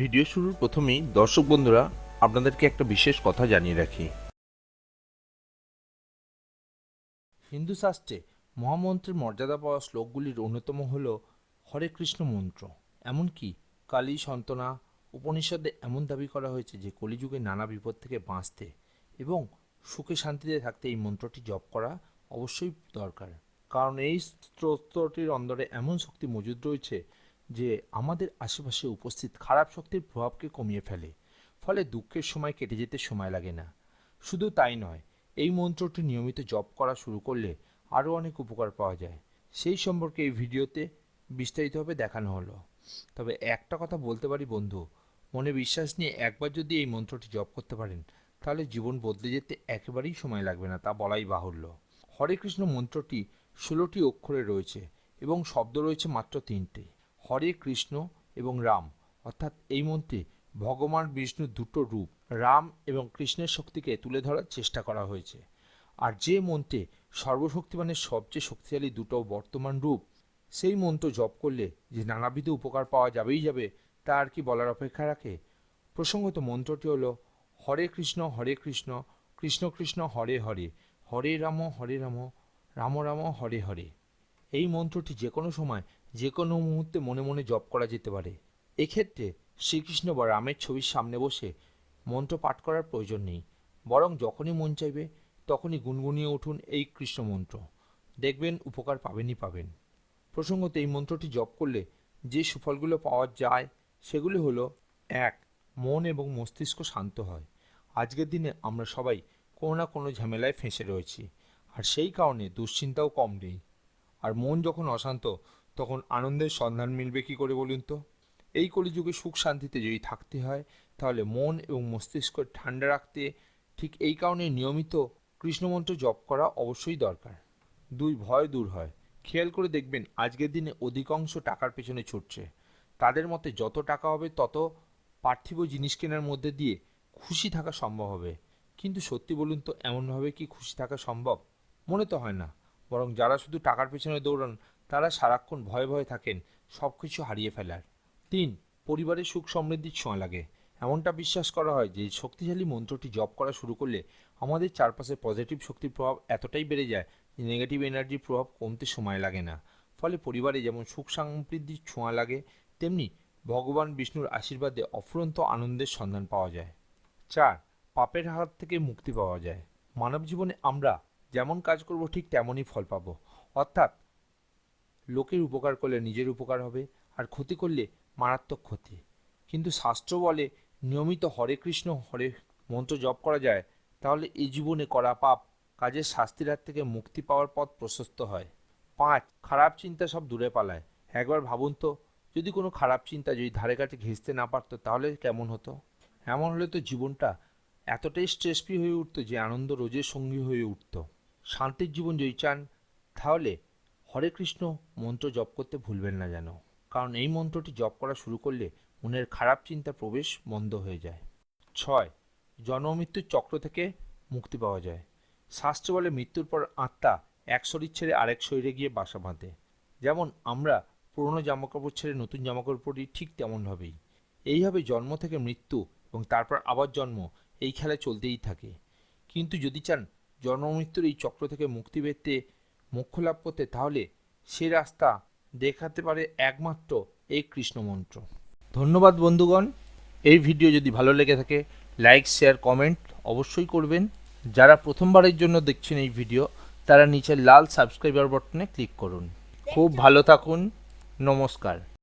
Video শুরুর প্রথমেই দর্শক বন্ধুরা, আপনাদেরকে একটা বিশেষ কথা জানিয়ে রাখি। হিন্দু শাস্ত্রে মহামন্ত্রের মর্যাদা পাওয়া শ্লোকগুলির অন্যতম হল হরে কৃষ্ণ মন্ত্র। এমনকি কালী সন্তনা উপনিষদে এমন দাবি করা হয়েছে যে কলিযুগে নানা বিপদ থেকে বাঁচতে এবং সুখে শান্তিতে থাকতে এই মন্ত্রটি জপ করা অবশ্যই দরকার। কারণ এই স্তোত্রটির অন্দরে এমন শক্তি মজুদ রয়েছে যে আমাদের আশেপাশে উপস্থিত খারাপ শক্তির প্রভাবকে কমিয়ে ফেলে, ফলে দুঃখের সময় কেটে যেতে সময় লাগে না। শুধু তাই নয়, এই মন্ত্রটি নিয়মিত জপ করা শুরু করলে আরও অনেক উপকার পাওয়া যায়। সেই সম্পর্কে এই ভিডিওতে বিস্তারিতভাবে দেখানো হলো। তবে একটা কথা বলতে পারি বন্ধু, মনে বিশ্বাস নিয়ে একবার যদি এই মন্ত্রটি জপ করতে পারেন, তাহলে জীবন বদলে যেতে একেবারেই সময় লাগবে না, তা বলাই বাহুল্য। হরে কৃষ্ণ মন্ত্রটি ষোলোটি অক্ষরে রয়েছে এবং শব্দ রয়েছে মাত্র তিনটে। হরে কৃষ্ণ এবং রাম। অর্থাৎ এই মন্ত্রে ভগবান বিষ্ণুর দুটো রূপ, রাম এবং কৃষ্ণের শক্তিকে তুলে ধরার চেষ্টা করা হয়েছে। আর যে মন্ত্রে সর্বশক্তিমানের সবচেয়ে শক্তিশালী দুটো বর্তমান রূপ, সেই মন্ত্র জপ করলে যে নানাবিধ উপকার পাওয়া যাবেই যাবে, তা আর কি বলার অপেক্ষা রাখে? প্রসঙ্গত মন্ত্রটি হলো, হরে কৃষ্ণ হরে কৃষ্ণ কৃষ্ণ কৃষ্ণ, হরে হরে হরে রাম হরে রাম রাম রাম, হরে হরে। এই মন্ত্রটি যে কোনো সময় যে কোনো মুহূর্তে মনে মনে জপ করা যেতে পারে। এক্ষেত্রে শ্রীকৃষ্ণ বা রামের ছবির সামনে বসে মন্ত্র পাঠ করার প্রয়োজন নেই। বরং যখনই মন চাইবে, তখনই গুনগুনিয়ে উঠুন এই কৃষ্ণ মন্ত্র। দেখবেন উপকার পাবেনই পাবেন। প্রসঙ্গত এই মন্ত্রটি জপ করলে যে সুফলগুলো পাওয়া যায়, সেগুলি হলো, এক, মন এবং মস্তিষ্ক শান্ত হয়। আজকের দিনে আমরা সবাই কোনো না কোনো ঝামেলায় ফেঁসে রয়েছি। আর সেই কারণে দুশ্চিন্তাও কম নেই। আর মন যখন অশান্ত তখন আনন্দের সন্ধান মিলবে কি করে বলুন তো? এই কলিযুগে সুখ শান্তিতে যদি থাকতে হয়, তাহলে মন এবং মস্তিষ্ক ঠান্ডা রাখতে ঠিক এই কারণে নিয়মিত কৃষ্ণমন্ত্র জপ করা অবশ্যই দরকার। দুই, ভয় দূর হয়। খেয়াল করে দেখবেন আজকের দিনে অধিকাংশ টাকার পেছনে ছুটছে। তাদের মতে যত টাকা হবে, তত পার্থিব জিনিস কেনার মধ্যে দিয়ে খুশি থাকা সম্ভব হবে। কিন্তু সত্যি বলুন তো, এমনভাবে কি খুশি থাকা সম্ভব? মনে তো হয় না। বরং যারা শুধু টাকার পেছনে দৌড়ান তারা সারাক্ষণ ভয়ে ভয়ে থাকেন সব কিছু হারিয়ে ফেলার। তিন, পরিবারের সুখ সমৃদ্ধির ছোঁয়া লাগে। এমনটা বিশ্বাস করা হয় যে, শক্তিশালী মন্ত্রটি জপ করা শুরু করলে আমাদের চারপাশে পজিটিভ শক্তির প্রভাব এতটাই বেড়ে যায় যে নেগেটিভ এনার্জির প্রভাব কমতে সময় লাগে না। ফলে পরিবারে যেমন সুখ সমৃদ্ধির ছোঁয়া লাগে, তেমনি ভগবান বিষ্ণুর আশীর্বাদে অফুরন্ত আনন্দের সন্ধান পাওয়া যায়। চার, পাপের হাত থেকে মুক্তি পাওয়া যায়। মানব জীবনে আমরা যেমন কাজ করব ঠিক তেমনই ফল পাবো। অর্থাৎ লোকের উপকার করলে নিজের উপকার হবে, আর ক্ষতি করলে মারাত্মক ক্ষতি। কিন্তু শাস্ত্র বলে, নিয়মিত হরে কৃষ্ণ, হরে মন্ত্র জপ করা যায়, তাহলে এই জীবনে করা পাপ কাজের শাস্তির হাত থেকে মুক্তি পাওয়ার পথ প্রশস্ত হয়। পাঁচ, খারাপ চিন্তা সব দূরে পালায়। একবার ভাবুন তো, যদি কোনো খারাপ চিন্তা যদি ধারে কাছে ঘেঁচতে না পারতো, তাহলে কেমন হতো? এমন হলে তো জীবনটা এতটাই স্ট্রেস ফ্রি হয়ে উঠতো যে আনন্দ রোজের সঙ্গী হয়ে উঠতো। শান্তির জীবন যদি চান, তাহলে হরে কৃষ্ণ মন্ত্র জপ করতে ভুলবেন না যেন। কারণ এই মন্ত্রটি জপ করা শুরু করলে মনের খারাপ চিন্তা প্রবেশ বন্ধ হয়ে যায়। ছয় জন্ম মৃত্যুর চক্র থেকে মুক্তি পাওয়া যায়। শাস্ত্র বলে মৃত্যুর পর আত্মা এক শরীর ছেড়ে আরেক শরীরে গিয়ে বাসা বাঁধে। যেমন আমরা পুরনো জামাকাপড় ছেড়ে নতুন জামাকাপড় পরি ঠিক তেমনভাবেই। এইভাবে জন্ম থেকে মৃত্যু এবং তারপর আবার জন্ম এই খেলা চলতেই থাকে। কিন্তু যদি চান জন্ম মৃত্যুর এই চক্র থেকে মুক্তি পেতে মোক্ষ লাভ করতে তাহলে সে রাস্তা দেখাতে পারে একমাত্র এই কৃষ্ণ মন্ত্র ধন্যবাদ বন্ধুগণ। এই ভিডিও যদি ভালো লেগে থাকে লাইক শেয়ার কমেন্ট অবশ্যই করবেন। যারা প্রথমবারের জন্য দেখছেন এই ভিডিও তারা নিচের লাল সাবস্ক্রাইবার বটনে ক্লিক করুন। খুব ভালো থাকুন। নমস্কার।